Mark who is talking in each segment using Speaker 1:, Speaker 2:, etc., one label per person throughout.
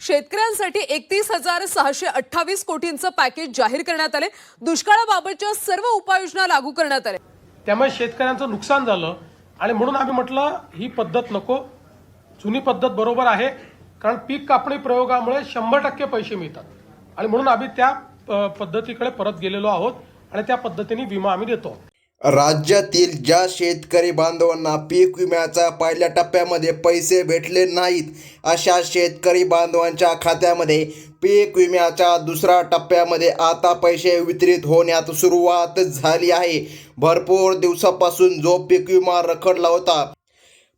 Speaker 1: शेतकऱ्यांसाठी एकतीस हजार सहाशे अठ्ठावीस कोटींचं पॅकेज जाहीर करण्यात आले. दुष्काळाबाबतच्या सर्व उपाययोजना लागू करण्यात आल्या.
Speaker 2: त्यामुळे शेतकऱ्यांचं नुकसान झालं आणि म्हणून आम्ही म्हटलं ही पद्धत नको. जुनी पद्धत बरोबर आहे कारण पीक कापणी प्रयोगामुळे शंभर टक्के पैसे मिळतात. आणि म्हणून आम्ही त्या पद्धतीकडे परत गेलेलो आहोत आणि त्या पद्धतीने विमा आम्ही देतो.
Speaker 3: राज्यातील ज्या शेतकरी बांधवांना पीक विम्याच्या पहिल्या टप्प्यामध्ये पैसे भेटले नाहीत अशा शेतकरी बांधवांच्या खात्यामध्ये पीक विम्याच्या दुसऱ्या टप्प्यामध्ये आता पैसे वितरित होण्यात सुरुवात झाली आहे. भरपूर दिवसापासून जो पीक विमा रखडला होता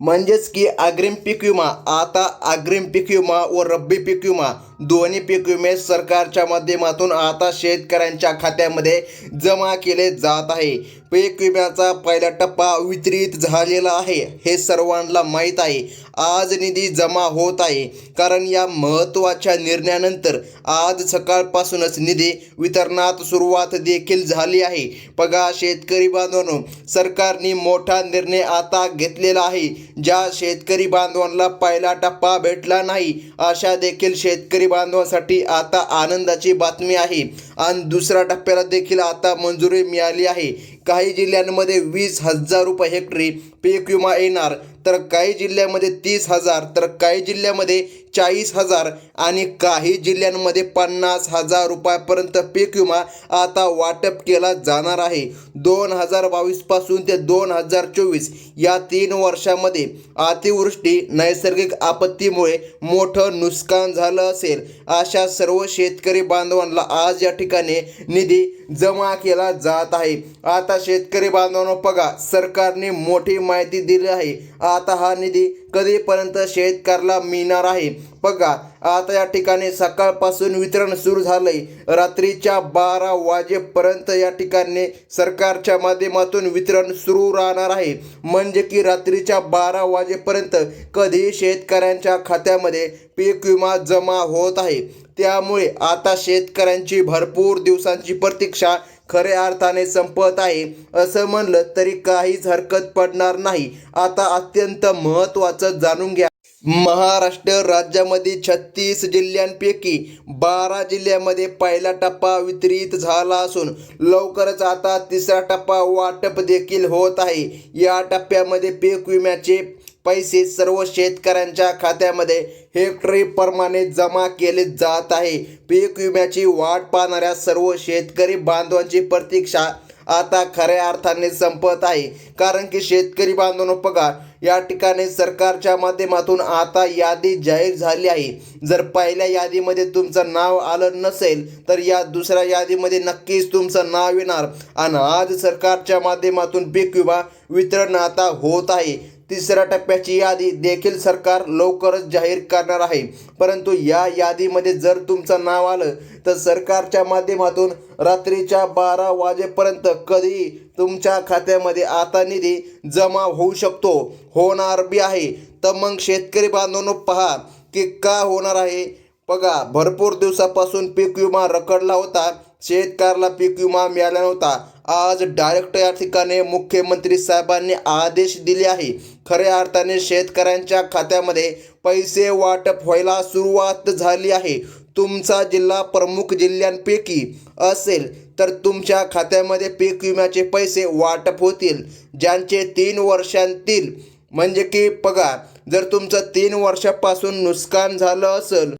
Speaker 3: म्हणजेच की अग्रिम पीक विमा आता अग्रिम पीक विमा व रब्बी पीक विमा दोन्ही पीक विमे सरकारच्या माध्यमातून आता शेतकऱ्यांच्या खात्यामध्ये जमा केले जात आहे. पीक विम्याचा पहिला टप्पा वितरित झालेला आहे. हे सर्वांना माहीत आहे. आज निधी जमा होत आहे. कारण या महत्त्वाच्या निर्णयानंतर आज सकाळपासूनच निधी वितरणात सुरुवात देखील झाली आहे. बघा शेतकरी बांधवांनो सरकारने मोठा निर्णय आता घेतलेला आहे. ज्या शेतकरी बांधवांना पहिला टप्पा भेटला नाही अशा देखील शेतकरी बांधवांसाठी आता आनंदाची बातमी आहे. आणि दुसऱ्या टप्प्याला देखील आता मंजुरी मिळाली आहे. काही जिल्ह्यांमध्ये वीस हजार रुपये हेक्टरी पीक विमा येणार. तर काही जिल्ह्यामध्ये तीस हजार तर काही जिल्ह्यामध्ये चाळीस हजार आणि काही जिल्ह्यांमध्ये पन्नास हजार रुपयापर्यंत पीक विमा आता वाटप केला जाणार आहे. दोन हजार बावीसपासून ते दोन हजार चोवीस या तीन वर्षामध्ये अतिवृष्टी नैसर्गिक आपत्तीमुळे मोठं नुकसान झालं असेल. अशा सर्व शेतकरी बांधवांना आज या ठिकाणी निधी जमा केला जात आहे. आता शेतकरी बांधवांनो बघा सरकारने मोठी माहिती दिली आहे. आता हा निधी कधीपर्यंत शेतकऱ्याला मिळणार आहे? बघा आता या ठिकाणी सकाळपासून वितरण सुरू झालंय. रात्रीच्या बारा वाजेपर्यंत या ठिकाणी सरकारच्या माध्यमातून वितरण सुरू राहणार आहे. म्हणजे की रात्रीच्या बारा वाजेपर्यंत कधी शेतकऱ्यांच्या खात्यामध्ये पीक विमा जमा होत आहे? त्यामुळे आता शेतकऱ्यांची भरपूर दिवसांची प्रतीक्षा खऱ्या अर्थाने संपत आहे. असं म्हणलं तरी काहीच हरकत पडणार नाही. आता अत्यंत महत्त्वाचं जाणून घ्या. महाराष्ट्र राज्यामध्ये छत्तीस जिल्ह्यांपैकी बारा जिल्ह्यामध्ये पहिला टप्पा वितरित झाला असून लवकरच आता तिसरा टप्पा वाटप देखील होत आहे. या टप्प्यामध्ये पीक विम्याचे पैसे सर्व शेतकऱ्यांच्या खात्यामध्ये हेक्टरीप्रमाणे जमा केले जात आहे. पीक विम्याची वाट पाहणाऱ्या सर्व शेतकरी बांधवांची प्रतीक्षा आता खऱ्या अर्थाने संपत आहे. कारण की शेतकरी बांधवांनो पगार या ठिकाणी सरकारच्या माध्यमातून आता यादी जाहीर झाली आहे. जर पहिल्या यादीमध्ये तुमचं नाव आलं नसेल तर या दुसऱ्या यादीमध्ये नक्कीच तुमचं नाव येणार. आणि आज सरकारच्या माध्यमातून पीक विमा वितरण आता होत आहे. तिसऱ्या टप्प्याची यादी देखील सरकार लवकरच जाहीर करणार आहे. परंतु या यादीमध्ये जर तुमचं नाव आलं तर सरकारच्या माध्यमातून रात्रीच्या बारा वाजेपर्यंत कधी तुमच्या खात्यामध्ये आता निधी जमा होऊ शकतो. होणार बी आहे. तर मग शेतकरी बांधवांनो पहा की का होणार आहे. बघा भरपूर दिवसापासून पीक विमा रखडला होता. शेतकऱ्याला पीक विमा मिळाला नव्हता. आज डायरेक्ट या ठिकाणी मुख्यमंत्री साहेबांनी आदेश दिले आहे. खऱ्या अर्थाने शेतकऱ्यांच्या खात्यामध्ये पैसे वाटप व्हायला सुरुवात झाली आहे. तुमचा जिल्हा प्रमुख जिल्ह्यांपैकी असेल तर तुमच्या खात्यामध्ये पीक विम्याचे पैसे वाटप होतील ज्यांचे तीन वर्षांतील म्हणजे की बघा जर तुमचं तीन वर्षापासून नुकसान झालं असेल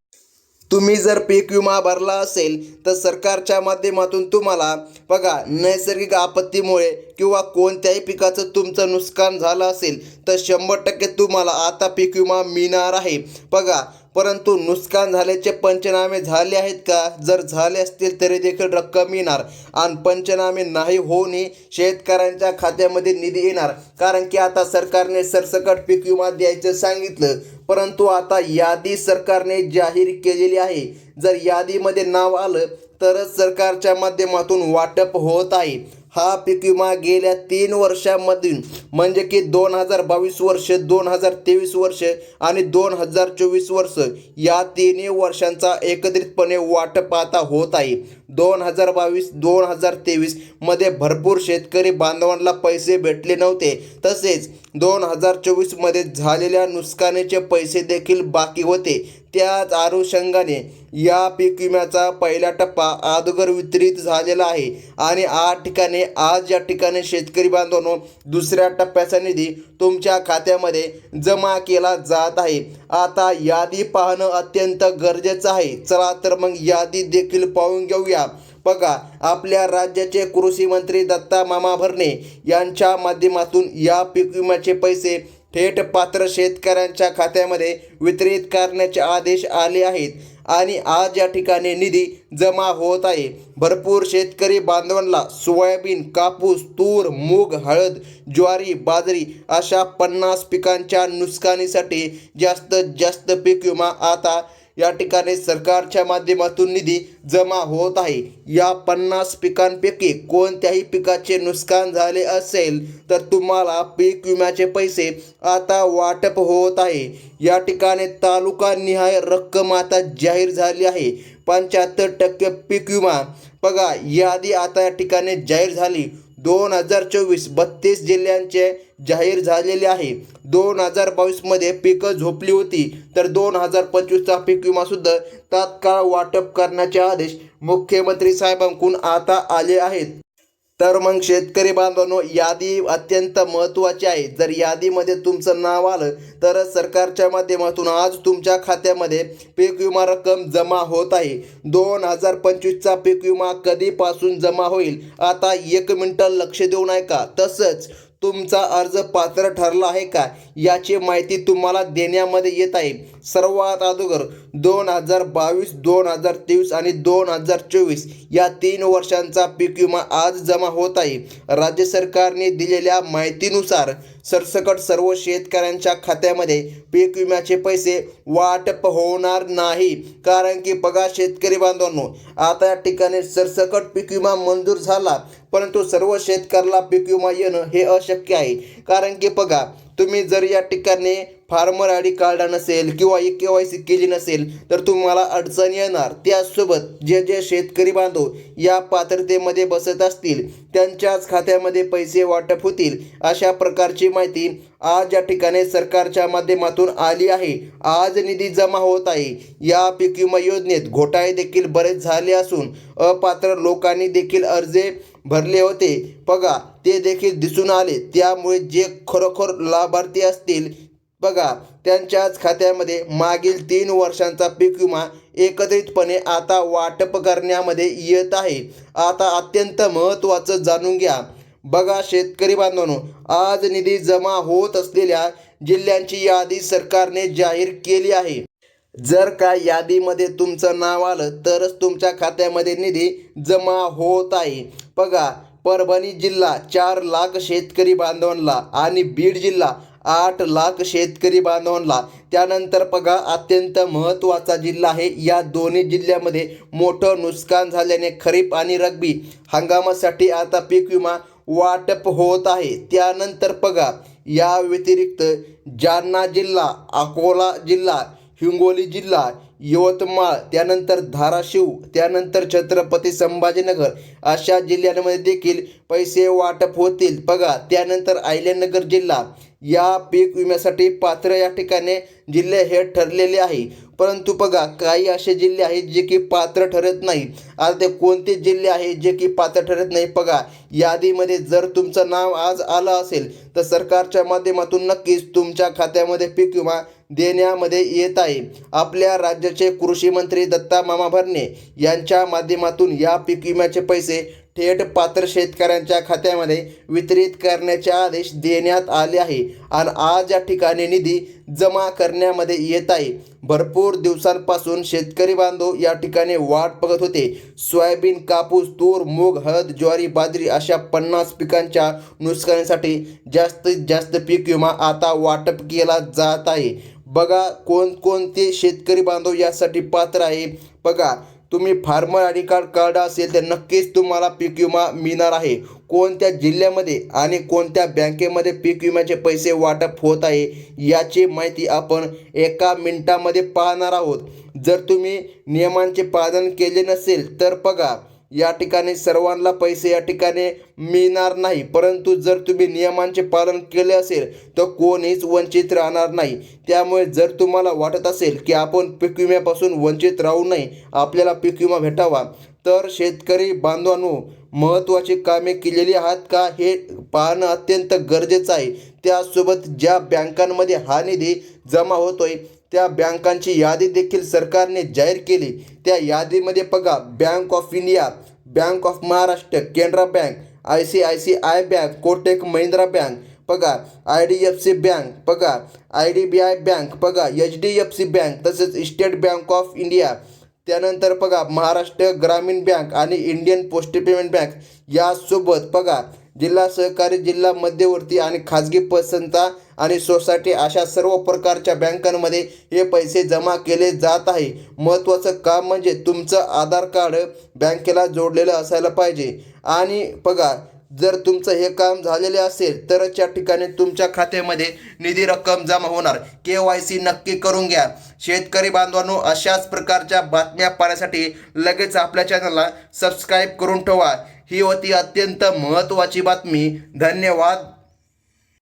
Speaker 3: तुम्ही जर पीक विमा भरला असेल तर सरकारच्या माध्यमातून तुम्हाला बघा नैसर्गिक आपत्तीमुळे किंवा कोणत्याही पिकाचं तुमचं नुकसान झालं असेल तर शंभर टक्के तुम्हाला आता पीक विमा मिळणार आहे. बघा परंतु नुकसान झाल्याचे पंचनामे झाले आहेत का? जर झाले असतील तरी देखील रक्कम येणार. आणि पंचनामे नाही होऊनही शेतकऱ्यांच्या खात्यामध्ये निधी येणार. कारण की आता सरकारने सरसकट पीक विमा द्यायचं सांगितलं. परंतु आता यादी सरकारने जाहीर केलेली आहे. जर यादीमध्ये नाव आलं तरच सरकारच्या माध्यमातून वाटप होत आहे. हा पीक विमा गेल्या तीन वर्षामधून म्हणजे की दोन हजार बावीस वर्ष दोन हजार तेवीस वर्ष आणि दोन हजार चोवीस वर्ष या तिन्ही वर्षांचा एकत्रितपणे वाटप आता होत आहे. दोन हजार बावीस दोन हजार तेवीसमध्ये भरपूर शेतकरी बांधवांना पैसे भेटले नव्हते. तसेच दोन हजार चोवीसमध्ये झालेल्या नुकसानीचे पैसे देखील बाकी होते. त्याच अनुषंगाने या पीक विम्याचा पहिला टप्पा अगोदर वितरित झालेला आहे आणि आठ ठिकाणी आज या ठिकाणी शेतकरी बांधवांनो दुसऱ्या टप्प्याचा निधी तुमच्या खात्यामध्ये जमा केला जात आहे. आता यादी पाहणं अत्यंत गरजेचं आहे. चला तर मग यादी देखील पाहून घेऊया. बघा आपल्या राज्याचे कृषी मंत्री दत्ता मामा भरणे यांच्या माध्यमातून या पीक विम्याचे पैसे थेट पात्र शेतकऱ्यांच्या खात्यामध्ये वितरित करण्याचे आदेश आले आहेत. आणि आज या ठिकाणी निधी जमा होत आहे. भरपूर शेतकरी बांधवांना सोयाबीन कापूस तूर मूग हळद ज्वारी बाजरी अशा पन्नास पिकांच्या नुकसानीसाठी जास्तीत जास्त पीक विमा आता या ठिकाणी सरकारच्या माध्यमातून निधी जमा होत आहे. या पन्नास पिकांपैकी कोणत्याही पिकाचे नुकसान झाले असेल तर तुम्हाला पीक विम्याचे पैसे आता वाटप होत आहे. या ठिकाणी तालुका निहाय रक्कम आता जाहीर झाली आहे. पंच्याहत्तर टक्के पीक विमा. बघा यादी आता या ठिकाणी जाहीर झाली. दोन हजार चोवीस बत्तीस जिल्ह्यांचे जाहीर झालेले आहे. दोन हजार बावीसमध्ये पिकं झोपली होती तर दोन हजार पंचवीसचा पीक विमासुद्धा तात्काळ वाटप करण्याचे आदेश मुख्यमंत्री साहेबांकडून आता आले आहेत. तर मग शेतकरी बांधवांनो यादी अत्यंत महत्त्वाची आहे. जर यादीमध्ये तुमचं नाव आलं तर सरकारच्या माध्यमातून आज तुमच्या खात्यामध्ये पीक विमा रक्कम जमा होत आहे. दोन हजार पंचवीसचा पीक विमा कधीपासून जमा होईल? आता एक मिनटं लक्ष देऊन ऐका तसंच तुमचा अर्ज पात्र ठरला आहे का? याची माहिती तुम्हाला देण्यामध्ये येत आहे. सर्वात अगोदर दोन हजार बावीस दोन हजार तेवीस आणि दोन हजार चोवीस या तीन वर्षांचा पीक विमा आज जमा होत आहे. राज्य सरकारने दिलेल्या माहितीनुसार सरसकट सर्व शेतकऱ्यांच्या खात्यामध्ये पीक विम्याचे पैसे वाटप होणार नाही. कारण की बघा शेतकरी बांधवांनो आता या ठिकाणी सरसकट पीक विमा मंजूर झाला. परंतु सर्व शेतकऱ्याला पीक विमा येणं हे अशक्य आहे. कारण की बघा तुम्ही जर या ठिकाणी फार्मर आय डी काढला नसेल किंवा ई के वाय सी केली नसेल तर तुम्हाला अडचण येणार. त्याचसोबत जे जे शेतकरी बांधव या पात्रतेमध्ये बसत असतील त्यांच्याच खात्यामध्ये पैसे वाटप होतील. अशा प्रकारची माहिती आज या ठिकाणी सरकारच्या माध्यमातून आली आहे. आज निधी जमा होत आहे. या पीक विमा योजनेत घोटाळे देखील बरेच झाले असून अपात्र लोकांनी देखील अर्जे भरले होते. बघा ते देखील दिसून आले. त्यामुळे जे खरोखर लाभार्थी असतील बघा त्यांच्याच खात्यामध्ये मागील तीन वर्षांचा पीक विमा एकत्रितपणे आता वाटप करण्यामध्ये येत आहे. आता अत्यंत महत्त्वाचं जाणून घ्या. बघा शेतकरी बांधवांनो आज निधी जमा होत असलेल्या जिल्ह्यांची यादी सरकारने जाहीर केली आहे. जर का यादीमध्ये तुमचं नाव आलं तरच तुमच्या खात्यामध्ये निधी जमा होत आहे. बघा परभणी जिल्हा चार लाख शेतकरी बांधवांना आणि बीड जिल्हा आठ लाख शेतकरी बांधवांना. त्यानंतर बघा अत्यंत महत्त्वाचा जिल्हा आहे. या दोन्ही जिल्ह्यामध्ये मोठं नुकसान झाल्याने खरीप आणि रब्बी हंगामासाठी आता पीक विमा वाटप होत आहे. त्यानंतर बघा या व्यतिरिक्त जालना जिल्हा अकोला जिल्हा हिंगोली जिल्हा यवतमाळ त्यानंतर धाराशिव त्यानंतर छत्रपती संभाजीनगर अशा जिल्ह्यांमध्ये देखील पैसे वाटप होतील. बघा त्यानंतर अहिल्यानगर जिल्हा या पीक विम्यासाठी पात्र या ठिकाणी जिल्हे हे ठरलेले आहे. परंतु बघा काही असे जिल्हे आहेत जे की पात्र ठरत नाही. आता ते कोणते जिल्हे आहेत जे की पात्र ठरत नाही? बघा यादीमध्ये जर तुमचं नाव आज आलं असेल तर सरकारच्या माध्यमातून नक्कीच तुमच्या खात्यामध्ये पीक विमा देण्यामध्ये येत आहे. आपल्या राज्याचे कृषी मंत्री दत्ता मामा भरणे यांच्या माध्यमातून या पीक विम्याचे पैसे थेट पात्र शेतकऱ्यांच्या खात्यामध्ये वितरित करण्याचे आदेश देण्यात आले आहे. आणि आज या ठिकाणी निधी जमा करण्यामध्ये येत आहे. भरपूर दिवसांपासून शेतकरी बांधव या ठिकाणी वाट बघत होते. सोयाबीन कापूस तूर मूग हळद ज्वारी बाजरी अशा पन्नास पिकांच्या नुकसानीसाठी जास्तीत जास्त पीक विमा आता वाटप केला जात आहे. बघा कोणकोणते शेतकरी बांधव यासाठी पात्र आहे. बघा तुम्ही farmer I D card card असेल तर नक्कीच तुम्हाला पीक विमा मिळणार आहे. कोणत्या जिल्ह्यामध्ये आणि कोणत्या बँकेमध्ये पीक विम्याचे पैसे वाटप होत आहे याची माहिती आपण एका मिनिटामध्ये पाहणार आहोत. जर तुम्ही नियमांचे पालन केले नसेल तर बघा या ठिकाणी सर्वांना पैसे या ठिकाणी मिळणार नाही. परंतु जर तुम्ही नियमांचे पालन केले असेल तर कोणीच वंचित राहणार नाही. त्यामुळे जर तुम्हाला वाटत असेल की आपण पीक विम्यापासून वंचित राहू नये आपल्याला पीक विमा भेटावा तर शेतकरी बांधवांनो महत्त्वाची कामे केलेली आहात का हे पाहणं अत्यंत गरजेचं आहे. त्यासोबत ज्या बँकांमध्ये हा निधी जमा होतोय त्या बँकांची यादी देखील सरकारने जाहीर केली. त्या यादीमध्ये बघा bank of India bank of Maharashtra Canara bank I C I C I bank Kotak Mahindra bank बघा I D F C bank बघा I D B I bank बघा H D F C bank तसेच state bank of India त्यानंतर बघा महाराष्ट्र ग्रामीण bank आणि Indian post payment bank यासोबत बघा जिल्हा सहकारी जिल्हा मध्यवर्ती आणि खाजगी पसंता आणि सोसायटी अशा सर्व प्रकारच्या बँकांमध्ये हे पैसे जमा केले जात आहे. महत्त्वाचं काम म्हणजे तुमचं आधार कार्ड बँकेला जोडलेलं असायला पाहिजे. आणि बघा जर तुमचं हे काम झालेले असेल तरच या ठिकाणी तुमच्या खात्यामध्ये निधी रक्कम जमा होणार. के वाय सी नक्की करून घ्या. शेतकरी बांधवांनो अशाच प्रकारच्या बातम्या पाहण्यासाठी लगेच आपल्या चॅनलला सबस्क्राईब करून ठेवा. ही होती अत्यंत महत्त्वाची बातमी. धन्यवाद.